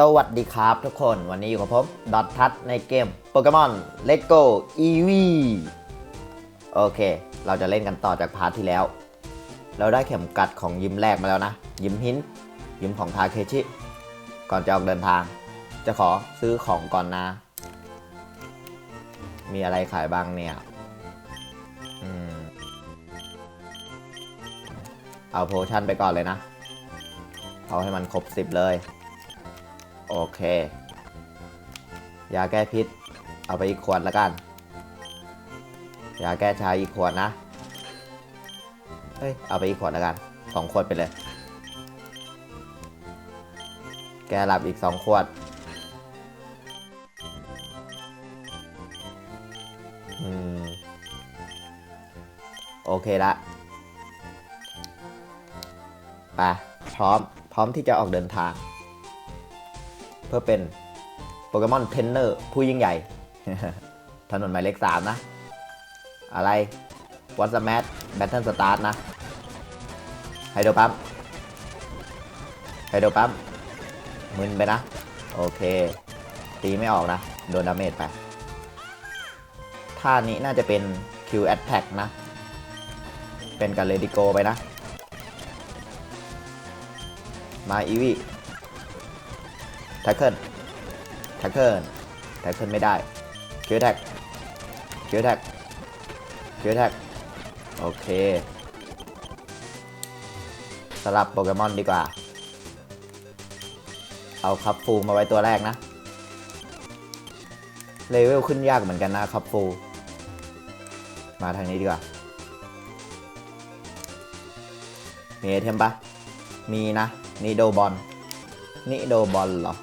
สวัสดีครับทุกคนวันนี้อยู่กับผมดอททัศในเกมโปเกมอนเลตโกอีวีโอเค เราจะเล่นกันต่อจากพาร์ทที่แล้ว เราได้เข็มกัดของยิมแรกมาแล้วนะ ยิมหิน ยิมของทาเคชิ ก่อนจะออกเดินทาง จะขอซื้อของก่อนนะ มีอะไรขายบ้างเนี่ยอเอาโพชั่นไปก่อนเลยนะ เอาให้มันครบสิบเลย โอเค ยาแก้พิษ เอาไปอีกขวดละกัน ยาแก้ชาอีกขวดนะ เฮ้ย เอาไปอีกขวดละกันสองขวดไปเลย แกหลับอีกสองขวดอืมโอเคละไปพร้อม พร้อมที่จะออกเดินทาง เพื่อเป็นโปเกมอนเทรนเนอร์ผู้ยิ่งใหญ่ ถนนหมายเลขสามนะ อะไรวัตสแมทแบทเทิลสตาร์ทนะไฮโดรปั๊มไฮโดรปั๊มมึนไปนะ โอเค ตีไม่ออกนะ โดนดาเมจไปท่านี้น่าจะเป็น Q Attack นะ เป็นการเลดิโกไปนะ มาอีวี ท็กเกิลแท็กเกิลแท็กเกิลไม่ได้คิวแท็กคิวแท็กคิวแท็กโอเคสลับโปเกมอนดีกว่า เอาคับฟูมาไว้ตัวแรกนะ เลเวลขึ้นยากเหมือนกันนะคับฟู มาทางนี้ดีกว่า มีไอเทมปะมีนะ นี่โดบอลนี่โดบอลเหรอ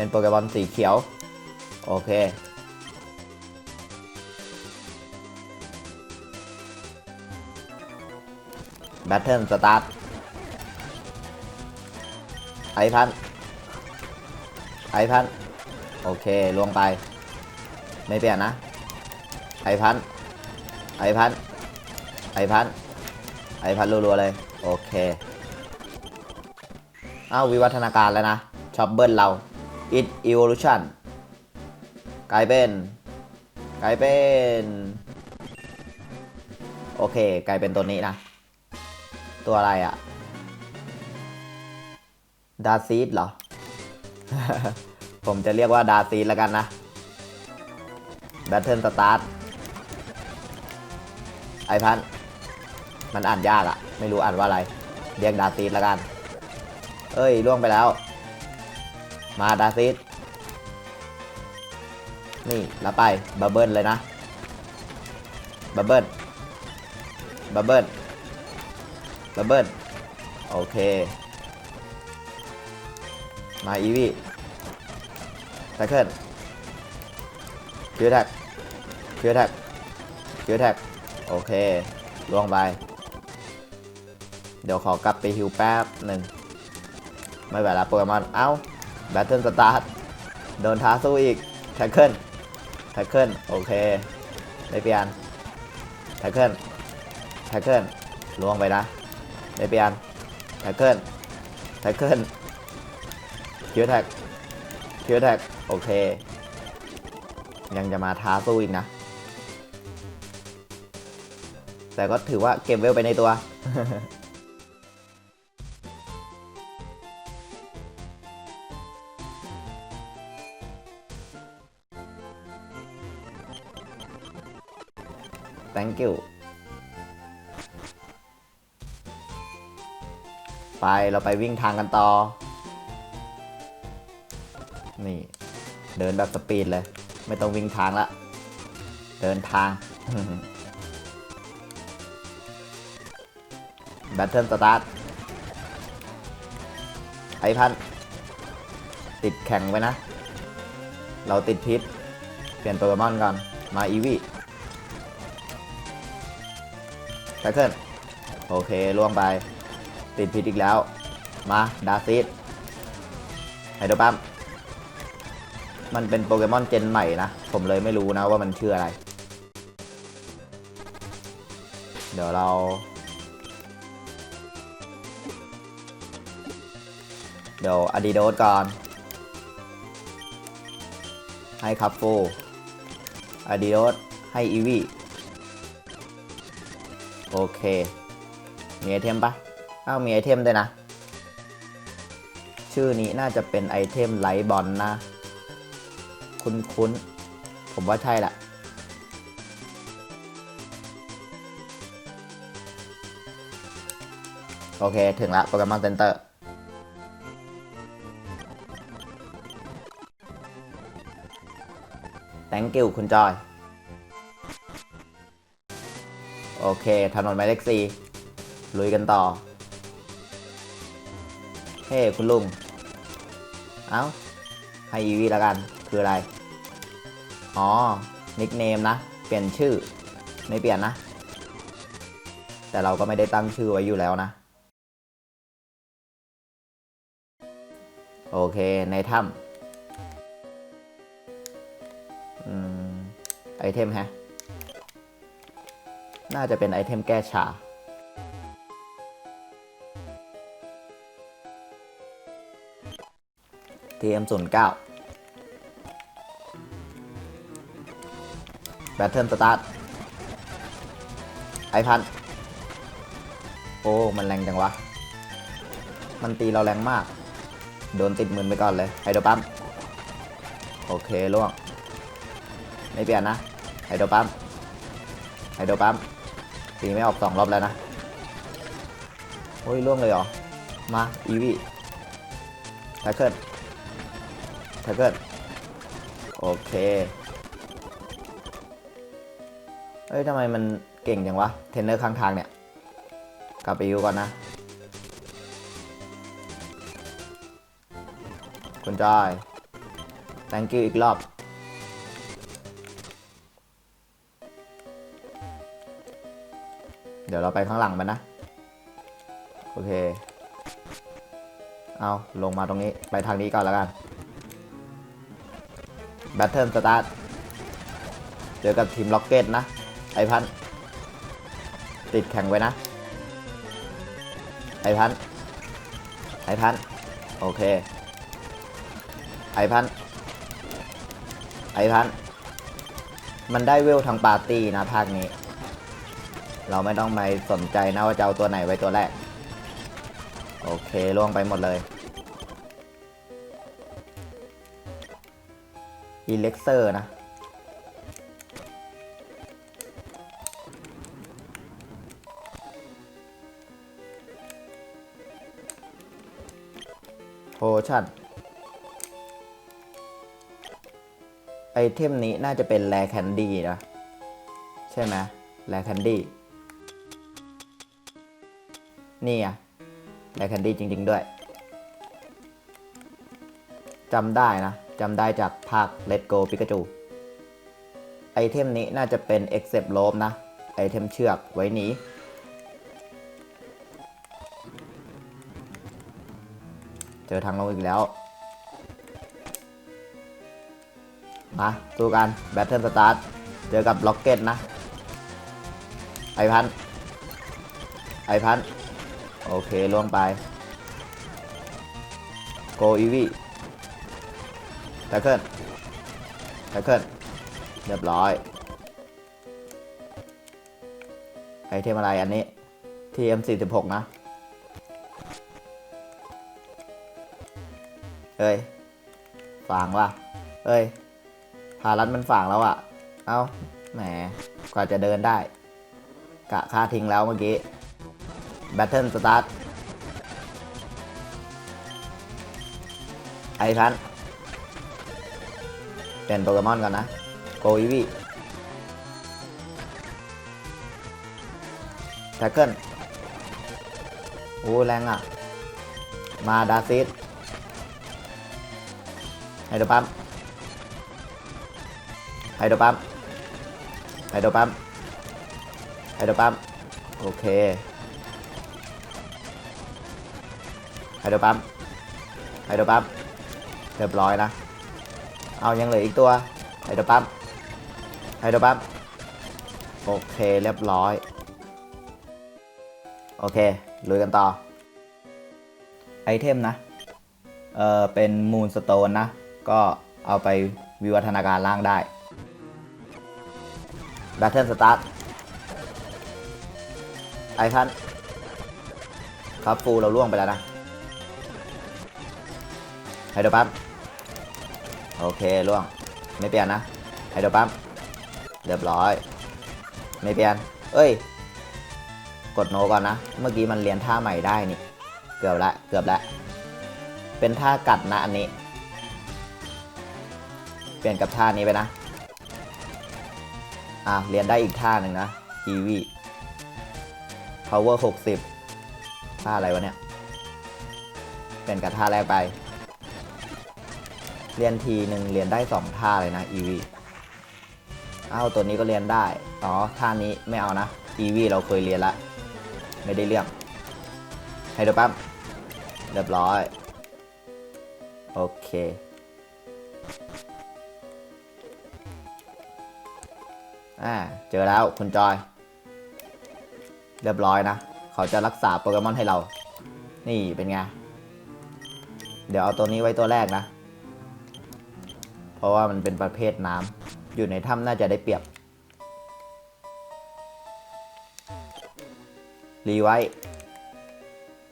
เป็นโปเกมอนสีเขียว โอเค แบทเทิลสตาร์ทไอพัน ไอพัน โอเค ลวงไป ไม่เปลี่ยนนะ ไอพัน ไอพัน ไอพัน ไอพันรัวๆเลย โอเค อ้าววิวัฒนาการแล้วนะชอบเบิลเรา it evolution กลายเป็น กลายเป็น โอเค กลายเป็นตัวนี้นะ ตัวอะไรอะดาซีดเหรอ ผมจะเรียกว่าดาซีดแล้วกันนะแบทเทิลสตาร์ทไอพันมันอ่านยากอะไม่รู้อ่านว่าอะไร เรียกดาซีดแล้วกัน เอ้ยล่วงไปแล้ว มาดาซีดนี่แล้วไปบับเบิลเลยนะบับเบิลบับเบิลบับเบิลโอเค มาอีวีไซเคิลคิวแท็กคิวแท็กคิวแท็กโอเคล่วงไป เดี๋ยวขอกลับไปฮิวแป๊บหนึ่งไม่ไหวล้วโปเกมอน เอ้า แบทเทิลสตาร์ทโดนท้าสู้อีกแท็กเกิลแท็กเกิลโอเคไม่เปลี่ยนแท็กเกิลแท็กเกิลล่วงไปนะไม่เปลี่ยนแท็กเกิลแท็กเกิลคิวแท็กคิวแท็กโอเค ยังจะมาท้าสู้อีกนะ แต่ก็ถือว่าเก็บเวลไปในตัว you ไปเราไปวิ่งทางกันต่อ นี่ เดินแบบสปีดเลย ไม่ต้องวิ่งทางละ เดินทาง แบทเทิลสตาร์ทไอพัน ติดแข่งไว้นะ เราติดพิษ เปลี่ยนโปเกมอนก่อน มาอีวี่ แท็กเกิลโอเคล่วงไป ติดพิษอีกแล้ว มาดาซิดไฮโดรปัมมันเป็นโปเกมอนเจนใหม่นะ ผมเลยไม่รู้นะว่ามันชื่ออะไร เดี๋ยวเรา เดี๋ยวอดีโดสก่อน ให้คัฟฟูอดีโดสให้อีวี โอเคมีไอเทมปะอ้าวมีไอเทมด้วยนะ ชื่อนี้น่าจะเป็นไอเทมไลท์บอลนะ คุ้นๆ ผมว่าใช่แหละโอเค ถึงละโปเกรมเซ็นเตอร์ thank you คุณจอย โอเค ถนนหมายเลขสี่ลุยกันต่อ เฮ้ คุณลุง เอ้า ให้อีวีแล้วกัน คืออะไร อ๋อ นิกเนมนะ เปลี่ยนชื่อ ไม่เปลี่ยนนะ แต่เราก็ไม่ได้ตั้งชื่อไว้อยู่แล้วนะ โอเค ในถ้ำอืมไอเทมแฮะ น่าจะเป็นไอเทมแก้ชา TM09 แบตเทิลสตาร์ทไอพัน โอ้ มันแรงจังวะ มันตีเราแรงมาก โดนติดมือไปก่อนเลย ไฮโดรปั๊ม โอเคล่วง ไม่เปลี่ยนนะ ไฮโดรปั๊ม ไฮโดรปั๊ม ตีไม่ออกสองรอบแล้วนะโอ้ยล่วงเลยเหรอ มาอีวีแท็กเกิลแท็กเกิลโอเคเฮ้ยทำไมมันเก่งจังวะ เทนเนอร์ข้างทางเนี่ย กลับไปยูก่อนนะคุณจอย thank you อีกรอบ เดี๋ยวเราไปข้างหลังมันนะ โอเค เอาลงมาตรงนี้ไปทางนี้ก่อนแล้วกันแบทเทิลสตาร์ทเจอกับทีมล็อกเก็ตนะ ไอพัน ติดแข่งไว้นะ ไอพัน ไอพัน โอเค ไอพัน ไอพัน มันได้เวลทางปาร์ตี้นะภาคนี้ เราไม่ต้องไปสนใจนะว่าจะเอาตัวไหนไว้ตัวแรก โอเคล่วงไปหมดเลยอีเล็กเซอร์นะ โพชั่นไอเทมนี้น่าจะเป็นแรแคนดี้นะ ใช่ไหมแรแคนดี้ นี่อะแรแคนดี้จริง ๆด้วยจำได้นะจำได้จากภาค Let Go Pikachu ไอเทมนี้น่าจะเป็น Except Rope นะ ไอเทมเชือกไว้หนีเจอทางลงอีกแล้ว มาสู้กัน Battle Start เจอกับล็อกเก็ตนะ ไอพัน ไอพัน โอเคล่วงไป โกอีวีแทเกิลแทเกิลเรียบร้อยไอเทมอะไรอันนี้ TM46 นะเอ้ยฝางว่ะเอ้ยพารันมันฝางแล้วอะ่ะ เอาแหม กว่าจะเดินได้ กะค่าทิ้งแล้วเมื่อกี้ แบตเทิลสตาร์ทไอพันเปลี่ยนโปเกมอนก่อนนะ โกอีวีแท็กเกิลโอ้แรงอะ มาดาซิสไฮโดรปั๊มไฮโดรปั๊มไฮโดรปั๊มไฮโดรปั๊มโอเค ไฮโดรปั๊มไฮโดรปั๊มเรียบร้อยนะ เอายังเหลืออีกตัวไฮโดรปั๊มไฮโดรปั๊มโอเคเรียบร้อย โอเคลุยกันต่อ ไอเทมนะ เออเป็นมูนสโตนนะ ก็เอาไปวิวัฒนาการร่างได้แบทเทิลสตาร์ทไอพันครับฟูเราล่วงไปแล้วนะ ไฮโดรปั๊มโอเคล่วง ไม่เปลี่ยนนะไฮโดรปั๊มเรียบร้อย ไม่เปลี่ยน เอ้ย กดโนก่อนนะ เมื่อกี้มันเรียนท่าใหม่ได้นี่ เกือบละเกือบละ เป็นท่ากัดนะอันนี้ เปลี่ยนกับท่านี้ไปนะ อะเรียนได้อีกท่าหนึ่งนะ EV power 60ท่าอะไรวะเนี่ย เปลี่ยนกับท่าแรกไป เรียนทีหนึ่งเรียนได้สองท่าเลยนะ EV อ้าวตัวนี้ก็เรียนได้ อ๋อ ท่านี้ไม่เอานะ EV เราเคยเรียนละ ไม่ได้เรื่องไฮโดรปั๊มเรียบร้อย โอเคอ่าเจอแล้วคุณจอย เรียบร้อยนะ เขาจะรักษาโปเกมอนให้เรา นี่เป็นไง เดี๋ยวเอาตัวนี้ไว้ตัวแรกนะ เพราะว่ามันเป็นประเภทน้ำอยู่ในถ้ำน่าจะได้เปรียบ รีไว้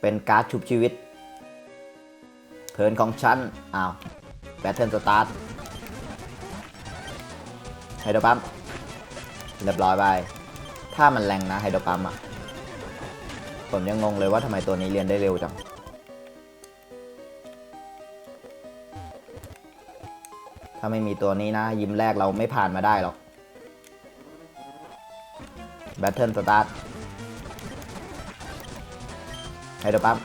เป็นการ์ดชุบชีวิตเทินของฉัน อ้าวแบทเทิลสตาร์ทไฮโดรปั๊มเรียบร้อยไป ถ้ามันแรงนะไฮโดรปั๊มอะ ผมยังงงเลยว่าทำไมตัวนี้เรียนได้เร็วจัง ถ้าไม่มีตัวนี้นะ ยิมแรกเราไม่ผ่านมาได้หรอกแบทเทิลสตาร์ทไฮโดรปั๊ม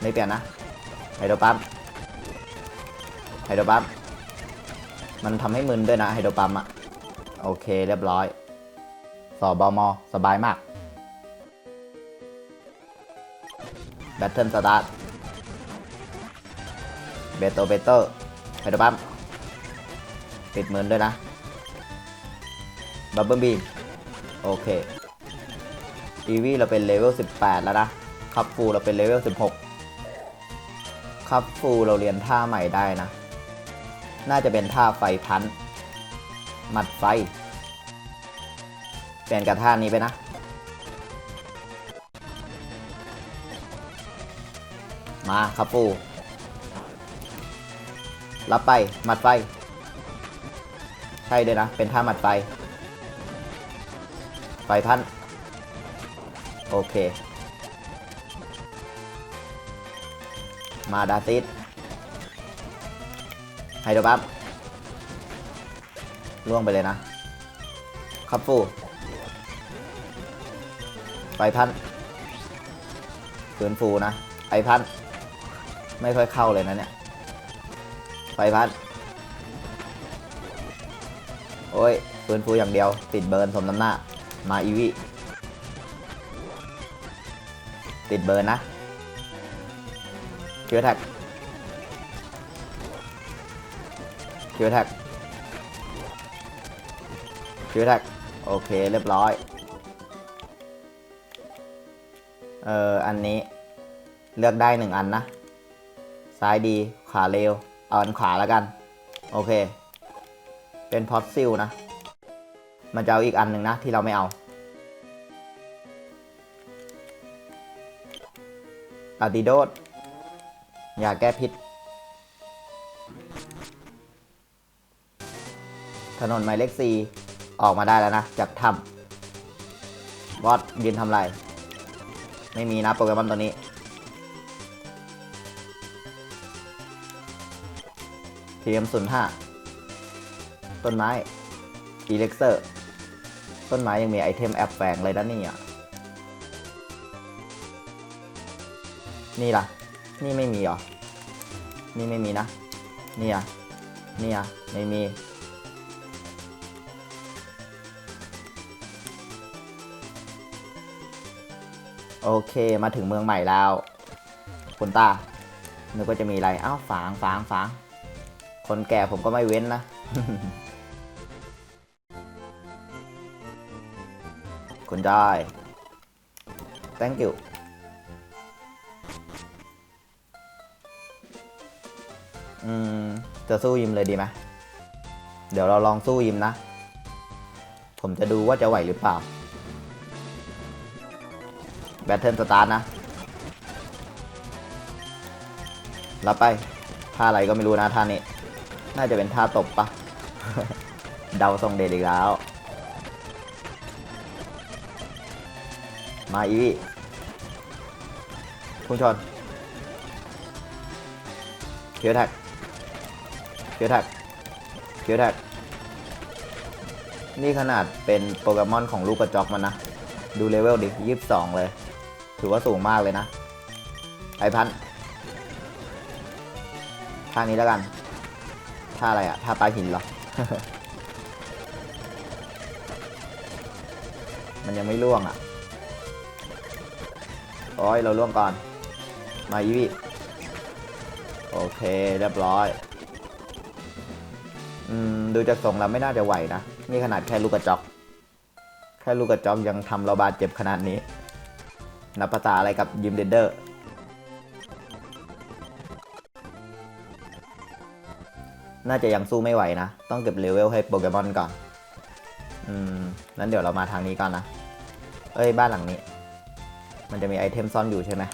ไม่เปลี่ยนนะไฮโดรปั๊มไฮโดรปั๊มมันทำให้มึนด้วยนะไฮโดรปั๊มอะโอเคเรียบร้อย สอบบมสบายมากแบตเทิลสตาร์ท เบโตเบเตอร์ไฮโดรปั๊มปิดเหมือนด้วยนะบับเบิ้ลบีมโอเคอีวีเราเป็นเลเวล 18 แล้วนะคัพฟูเราเป็นเลเวล 16คัพฟูเราเรียนท่าใหม่ได้นะ น่าจะเป็นท่าไฟพันหมัดไฟ เปลี่ยนกับท่านี้ไปนะมาคัพฟู รับไป หมัดไฟ ใช่เลยนะ เป็นท่าหมัดไฟ ไฟพัน โอเค มาดาติสไฮโดรบัมล่วงไปเลยนะ ครับฟูไฟพันฝืนฟูนะไอพัน ไม่ค่อยเข้าเลยนะเนี่ย ไฟพันโอ้ยฝืนฟูอย่างเดียว ติดเบิร์นสมน้ำหน้า มาอีวีติดเบิร์นนะคิวแท็กคิวแท็กคิวแท็กโอเคเรียบร้อย เอออันนี้เลือกได้หนึ่งอันนะ ซ้ายดี ขวาเร็ว เอาอันขวาแล้วกัน โอเค เป็นพอสซิลนะ มันจะเอาอีกอันหนึ่งนะ ที่เราไม่เอาอาดิโดสยาแก้พิษ ถนนหมายเลขสี่ออกมาได้แล้วนะ จากถ้ำวอดยืนทำไร ไม่มีนะโปเกมอนตัวนี้ ทีมศูนย์ห้าต้นไม้อีเล็กเซอร์ต้นไม้ยังมีไอเทมแอบแฝงเลยนะนี่อะ นี่ล่ะ นี่ไม่มีหรอ นี่ไม่มีนะ นี่อะ นี่อะ ไม่มี โอเค มาถึงเมืองใหม่แล้ว คุณตานึกว่าจะมีอะไร อ้าว ฝาง ฝาง ฝาง คนแก่ผมก็ไม่เว้นนะ คุณได้ thank you อืม จะสู้ยิมเลยดีไหมเดี๋ยวเราลองสู้ยิมนะ ผมจะดูว่าจะไหวหรือเปล่า แบตเทิลสตาร์นะ รับไปท่าอะไรก็ไม่รู้นะท่านี้ น่าจะเป็นท่าตบปะ เดาทรงเดชอีกแล้ว มาอีวีพุ่งชนเขียวแท็กเขียวแท็กเขียวแท็กนี่ขนาดเป็นโปเกมอนของลูกกระจอกมันนะ ดูเลเวลดิยี่สิบสองเลย ถือว่าสูงมากเลยนะ ไอพันธ์ท่านี้แล้วกัน ท่าอะไรอะท่าปลาหินเหรอ มันยังไม่ล่วงอะโอ้ยเราล่วงก่อน มาอีวีโอเคเรียบร้อย อืม ดูจากทรงแล้วไม่น่าจะไหวนะ นี่ขนาดแค่ลูกกระจอก แค่ลูกกระจอกยังทำเราบาดเจ็บขนาดนี้นับภาษาอะไรกับยิมเดนเดอร์ น่าจะยังสู้ไม่ไหวนะ ต้องเก็บเลเวลให้โปเกมอนก่อน อืมนั้นเดี๋ยวเรามาทางนี้ก่อนนะ เอ้ยบ้านหลังนี้ มันจะมีไอเทมซ่อนอยู่ใช่ไหม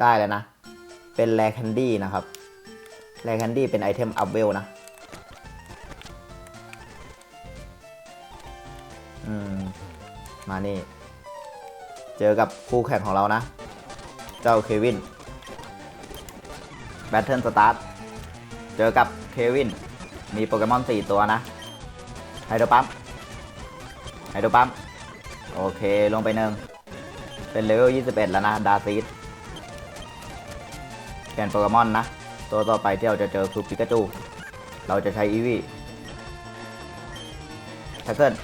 ได้แล้วนะ เป็นแรแคนดี้นะครับแรแคนดี้เป็นไอเทมอัพเวลนะ อืม มานี่ เจอกับคู่แข่งของเรานะ เจ้าเควิน แบทเทิลสตาร์ทเจอกับเควิน มีโปเกมอน 4 ตัวนะ ไฮโดรปั๊ม ไฮโดรปั๊ม โอเค ลงไปหนึ่ง เป็นเลเวล 21 แล้วนะ ดาซีดเปลี่ยนโปเกมอนนะ ตัวต่อไปที่เราจะเจอคือปิกาจู เราจะใช้อีวีท็กเกิล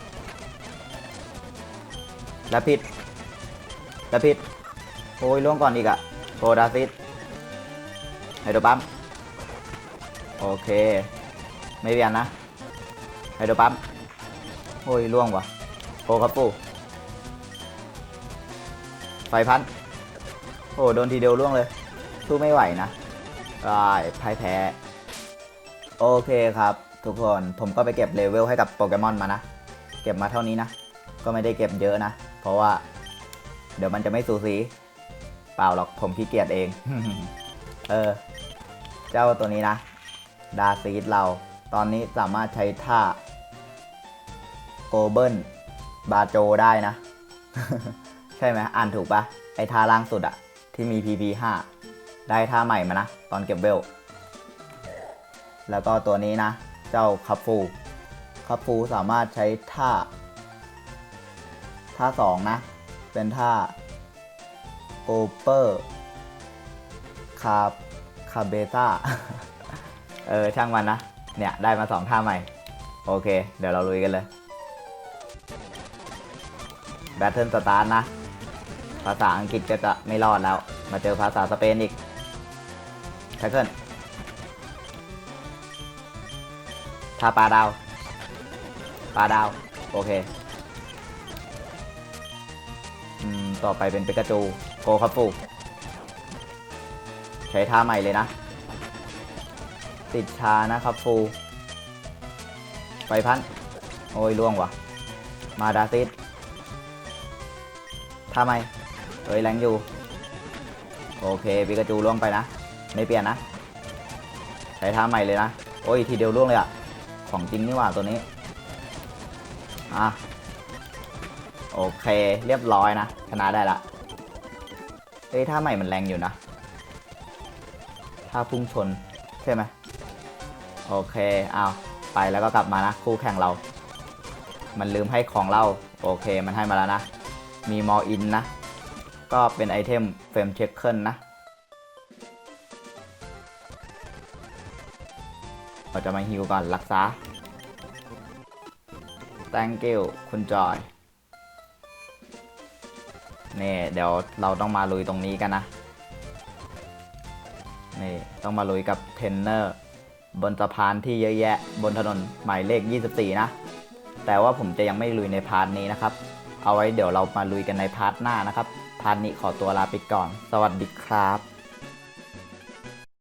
และพิษและพิษโอ้ยล่วงก่อนอีกอะโปดาซิด ไฮโดรปั๊มโอเค ไม่เวียนนะไฮโดรปั๊มโอ้ยล่วงวะโปรครับปูไฟพันโอ้โดนทีเดียวล่วงเลยสู้ไม่ไหวนะได้พ่ายแพ้ โอเคครับ ทุกคนผมก็ไปเก็บเลเวลให้กับโปเกมอนมานะ เก็บมาเท่านี้นะ ก็ไม่ได้เก็บเยอะนะ เพราะว่า เดี๋ยวมันจะไม่สูสี เปล่าหรอกผมขี้เกียจเอง เออ เจ้าตัวนี้นะ ดาซีดเรา ตอนนี้สามารถใช้ท่าโกเบิลบาโจได้นะ ใช่ไหมอ่านถูกปะไอท่าล่างสุดอะที่มี PP 5ได้ท่าใหม่มานะ ตอนเก็บเวลแล้วก็ตัวนี้นะ เจ้าคัฟฟูคัฟฟูสามารถใช้ท่า ท่าสองนะ เป็นท่าโกเปอร์คา คาเบต้าเออ ช่างมันนะ เนี่ย ได้มาสองท่าใหม่ โอเค เดี๋ยวเราลุยกันเลย แบทเทิลสตาร์ทนะ ภาษาอังกฤษก็จะไม่รอดแล้ว มาเจอภาษาสเปนอีกแท็กเกิลท่าปลาดาว ปลาดาว โอเค อืม ต่อไปเป็นเปกาจู โกคับฟู ใช้ท่าใหม่เลยนะ ติดชานะครับฟูไฟพัน โอ้ยล่วงว่ะ มาดาซิดท่าใหม่เฮ้ยแรงอยู่ โอเคปิกาจูล่วงไปนะ ไม่เปลี่ยนนะ ใช้ท่าใหม่เลยนะ โอ้ยทีเดียวล่วงเลยอะของจริงนี่หว่าตัวนี้ อะ โอเค เรียบร้อยนะ ชนะได้ละเฮ้ยท่าใหม่มันแรงอยู่นะ ท่าพุ่งชน ใช่ไหมโอเคเอาวไปแล้วก็กลับมานะคู่แข่งเรา มันลืมให้ของเราโอเคมันให้มาแล้วนะ มีมออินนะ ก็เป็นไอเทมเฟรมเช็คเคิลนะเราจะมาฮิวก่อนรักษา thank you คุณจอยนี่เดี๋ยวเราต้องมาลุยตรงนี้กันนะ นี่ต้องมาลุยกับเทรนเนอร์ บนสะพานที่เยอะแยะ บนถนนหมายเลข 24 นะ แต่ว่าผมจะยังไม่ลุยในพาร์ทนี้นะครับ เอาไว้เดี๋ยวเรามาลุยกันในพาร์ทหน้านะครับ พาร์ทนี้ขอตัวลาไปก่อน สวัสดีครับ